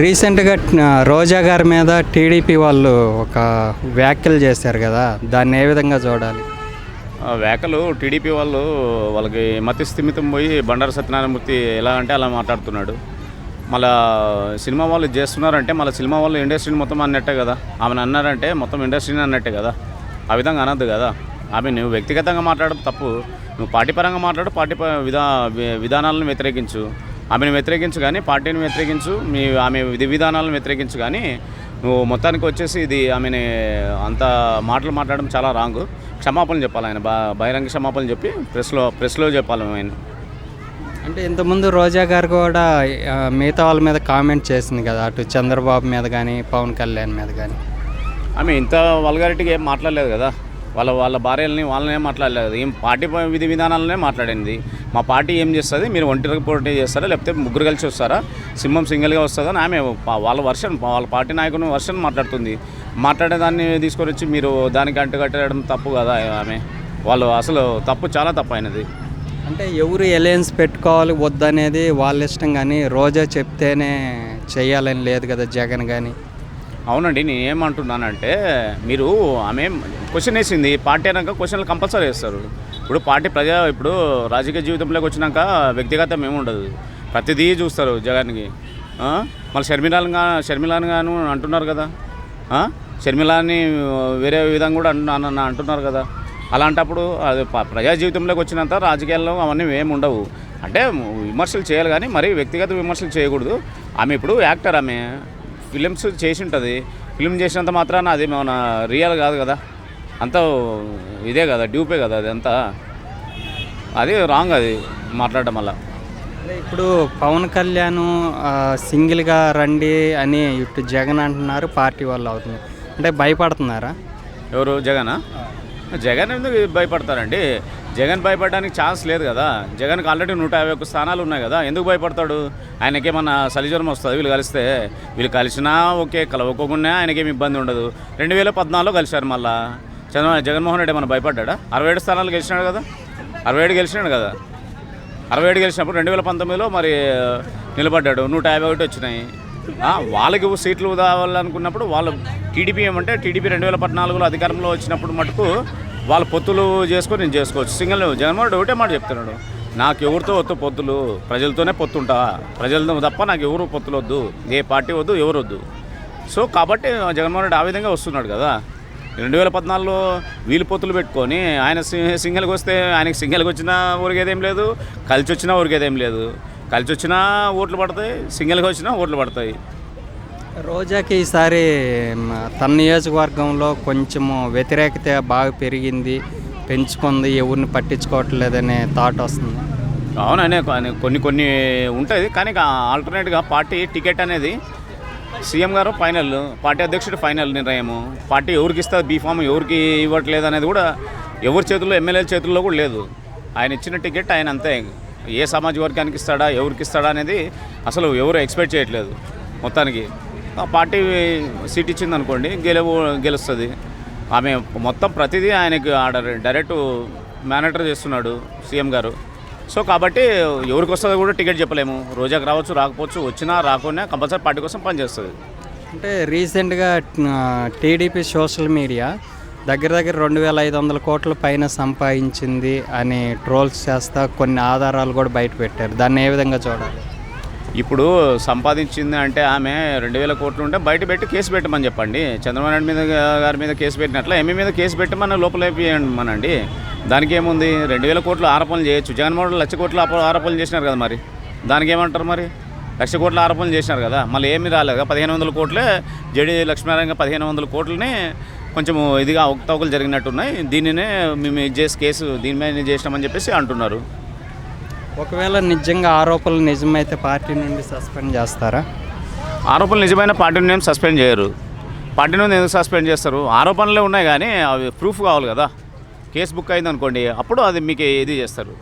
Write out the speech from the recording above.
రీసెంట్గా రోజా గారి మీద టీడీపీ వాళ్ళు ఒక వ్యాఖ్యలు చేశారు కదా దాన్ని ఏ విధంగా చూడాలి? ఆ వ్యాఖ్యలు టీడీపీ వాళ్ళు వాళ్ళకి మతి స్థిమితం పోయి బండారు సత్యనారాయణమూర్తి ఎలా అంటే అలా మాట్లాడుతున్నాడు. మళ్ళా సినిమా వాళ్ళు చేస్తున్నారంటే మళ్ళీ సినిమా వాళ్ళు ఇండస్ట్రీని మొత్తం అన్నట్టే కదా. ఆమెను అన్నారంటే మొత్తం ఇండస్ట్రీని అన్నట్టే కదా. ఆ విధంగా అనద్దు కదా. ఆమె నువ్వు వ్యక్తిగతంగా మాట్లాడడం తప్పు. నువ్వు పార్టీ పరంగా మాట్లాడు పార్టీ విధా విధానాలను వ్యతిరేకించు. ఆమెను వ్యతిరేకించు కానీ పార్టీని వ్యతిరేకించు మీ ఆమె విధి విధానాలను వ్యతిరేకించు కానీ నువ్వు మొత్తానికి వచ్చేసి ఇది ఆమెని అంత మాటలు మాట్లాడడం చాలా రాంగ్. క్షమాపణలు చెప్పాలి ఆయన. బా బహిరంగ క్షమాపణలు చెప్పి ప్రెస్లో ప్రెస్లో చెప్పాలి ఆయన అంటే ఇంతకుముందు రోజా గారు కూడా మిగతా వాళ్ళ మీద కామెంట్ చేసింది కదా అటు చంద్రబాబు మీద కానీ పవన్ కళ్యాణ్ మీద కానీ. ఆమె ఇంత వల్గారిటీగా ఏం మాట్లాడలేదు కదా. వాళ్ళ వాళ్ళ భార్యలని వాళ్ళనే మాట్లాడలేదు. ఏం పార్టీ విధి విధానాలనే మాట్లాడింది. మా పార్టీ ఏం చేస్తుంది? మీరు ఒంటరి పోటీ చేస్తారా? లేకపోతే ముగ్గురు కలిసి వస్తారా? సింహం సింగిల్గా వస్తుందని ఆమె వాళ్ళ వర్షన్ వాళ్ళ పార్టీ నాయకుని వర్షన్ మాట్లాడుతుంది. మాట్లాడేదాన్ని తీసుకొని వచ్చి మీరు దానికి అంటుకట్టడం తప్పు కదా ఆమె? వాళ్ళు అసలు తప్పు చాలా తప్పు అయినది అంటే ఎవరు ఎలయన్స్ పెట్టుకోవాలి వద్దనేది వాళ్ళ ఇష్టం కానీ రోజా చెప్తేనే చెయ్యాలని లేదు కదా జగన్ కానీ అవునండి నేను ఏమంటున్నానంటే మీరు ఆమె క్వశ్చన్ వేసింది పార్టీ అయినాక క్వశ్చన్లు కంపల్సరీ వేస్తారు. ఇప్పుడు పార్టీ ప్రజా ఇప్పుడు రాజకీయ జీవితంలోకి వచ్చినాక వ్యక్తిగతం ఏముండదు ప్రతిదీ చూస్తారు జగన్కి. మళ్ళీ షర్మిలాని షర్మిలాని గాను అంటున్నారు కదా. షర్మిలాని వేరే విధంగా కూడా అంటున్నా అంటున్నారు కదా. అలాంటప్పుడు అది ప్రజా జీవితంలోకి వచ్చినంత రాజకీయాల్లో అవన్నీ ఏమి ఉండవు. అంటే విమర్శలు చేయాలి కానీ మరీ వ్యక్తిగత విమర్శలు చేయకూడదు. ఆమె ఇప్పుడు యాక్టర్ ఆమె. ఫిలిమ్స్ చేసి ఉంటుంది ఫిలిం చేసినంత మాత్రాన అది మన రియల్ కాదు కదా. అంతా ఇదే కదా డ్యూపే కదా అది అంతా అది రాంగ్ అది మాట్లాడడం వల్ల. ఇప్పుడు పవన్ కళ్యాణ్ సింగిల్గా రండి అని ఇటు జగన్ అంటున్నారు పార్టీ వాళ్ళు అవుతుంది. అంటే భయపడుతున్నారా? ఎవరు? జగనా జగన్ ఎందుకు భయపడతారండి? జగన్ భయపడడానికి ఛాన్స్ లేదు కదా. జగన్కి ఆల్రెడీ నూట యాభై ఒక్క స్థానాలు ఉన్నాయి కదా. ఎందుకు భయపడతాడు? ఆయనకేమన్నా సలిజ్వరం వస్తుంది వీళ్ళు కలిస్తే? వీళ్ళు కలిసినా ఓకే కలవకోకుండా ఆయనకేమి ఇబ్బంది ఉండదు. రెండు వేల పద్నాలుగులో కలిశారు మళ్ళా. చంద్రబాబు జగన్మోహన్ రెడ్డి ఏమన్నా భయపడ్డా అరవై ఏడు స్థానాలు గెలిచినాడు కదా. అరవై ఏడు గెలిచినాడు కదా. అరవై ఏడు గెలిచినప్పుడు రెండు వేల పంతొమ్మిదిలో మరి నిలబడ్డాడు. నూట యాభై ఒకటి వచ్చినాయి. వాళ్ళకి సీట్లు కావాలనుకున్నప్పుడు వాళ్ళు టీడీపీ ఏమంటే టీడీపీ రెండు వేల పద్నాలుగులో అధికారంలో వచ్చినప్పుడు మటుకు వాళ్ళు పొత్తులు చేసుకొని నేను చేసుకోవచ్చు. సింగిల్ జగన్మోహన్ రెడ్డి ఒకటే మాట చెప్తున్నాడు. నాకు ఎవరితో వద్దు పొత్తులు? ప్రజలతోనే పొత్తుంటా. ప్రజలతో తప్ప నాకు ఎవరు పొత్తులు వద్దు? ఏ పార్టీ వద్దు ఎవరు వద్దు? సో కాబట్టి జగన్మోహన్ రెడ్డి ఆ విధంగా వస్తున్నాడు కదా. రెండు వేల పద్నాలుగులో వీళ్ళు పొత్తులు పెట్టుకొని ఆయన సింగిల్కి వస్తే ఆయనకి సింగిల్కి వచ్చినా ఊరికేదేం లేదు కలిసి వచ్చినా ఊరికేదేం లేదు. కలిసి వచ్చినా ఓట్లు పడతాయి సింగిల్గా వచ్చినా ఓట్లు పడతాయి. రోజాకి ఈసారి తన నియోజకవర్గంలో కొంచెము వ్యతిరేకత బాగా పెరిగింది పెంచుకుంది ఎవరిని పట్టించుకోవట్లేదనే థాట్ వస్తుంది. అవుననే కొన్ని- కొన్ని కొన్ని ఉంటుంది కానీ ఆల్టర్నేట్గా పార్టీ టికెట్ అనేది సీఎం గారు ఫైనల్ పార్టీ అధ్యక్షుడు ఫైనల్ నిర్ణయము. పార్టీ ఎవరికి ఇస్తుంది బీఫామ్ ఎవరికి ఇవ్వట్లేదు అనేది కూడా ఎవరి చేతుల్లో ఎమ్మెల్యేల చేతుల్లో కూడా లేదు. ఆయన ఇచ్చిన టికెట్ ఆయన అంతే. ఏ సమాజ వర్గానికి ఇస్తాడా ఎవరికి ఇస్తాడా అనేది అసలు ఎవరు ఎక్స్పెక్ట్ చేయట్లేదు మొత్తానికి. ఆ పార్టీ సీట్ ఇచ్చింది అనుకోండి గెలవు గెలుస్తుంది. ఆమె మొత్తం ప్రతిదీ ఆయనకి ఆడ డైరెక్ట్ మేనేటర్ చేస్తున్నాడు సీఎం గారు. సో కాబట్టి ఎవరికి వస్తుందో కూడా టికెట్ చెప్పలేము. రోజాకి రావచ్చు రాకపోవచ్చు వచ్చినా రాకుండా కంపల్సరీ పార్టీ కోసం పనిచేస్తుంది అంటే రీసెంట్గా టీడీపీ సోషల్ మీడియా దగ్గర దగ్గర రెండు వేల ఐదు వందల కోట్ల పైన సంపాదించింది అని ట్రోల్స్ చేస్తా కొన్ని ఆధారాలు కూడా బయట పెట్టారు. దాన్ని ఏ విధంగా చూడాలి? ఇప్పుడు సంపాదించింది అంటే ఆమె రెండు వేల కోట్లు ఉంటే బయట పెట్టి కేసు పెట్టమని చెప్పండి. చంద్రబాబు నాయుడు మీద గారి మీద కేసు పెట్టినట్ల ఎంఈ మీద కేసు పెట్టి మన లోపల మనండి దానికి ఏముంది రెండు వేల కోట్లు ఆరోపణలు చేయొచ్చు. జగన్మోహన్ రెడ్డి లక్ష కోట్ల ఆరోపణలు చేసినారు కదా మరి. దానికి ఏమంటారు మరి? లక్ష కోట్ల ఆరోపణలు చేసినారు కదా. మళ్ళీ ఏమీ రాలేదు కదా. పదిహేను వందల కోట్లే జడి లక్ష్మీనారాయణ పదిహేను వందల కోట్లని కొంచెం ఇదిగా అవకతవకలు జరిగినట్టున్నాయి. దీనినే మేము ఇది చేసి కేసు దీని మీద చేసినామని చెప్పేసి అంటున్నారు. ఒకవేళ నిజంగా ఆరోపణలు నిజమైతే పార్టీ నుండి సస్పెండ్ చేస్తారా? ఆరోపణలు నిజమైన పార్టీ నుండి సస్పెండ్ చేయరు. పార్టీ నుండి ఎందుకు సస్పెండ్ చేస్తారు? ఆరోపణలే ఉన్నాయి కానీ అవి ప్రూఫ్ కావాలి కదా. కేసు బుక్ అయింది అనుకోండి అప్పుడు అది మీకు ఇది చేస్తారు.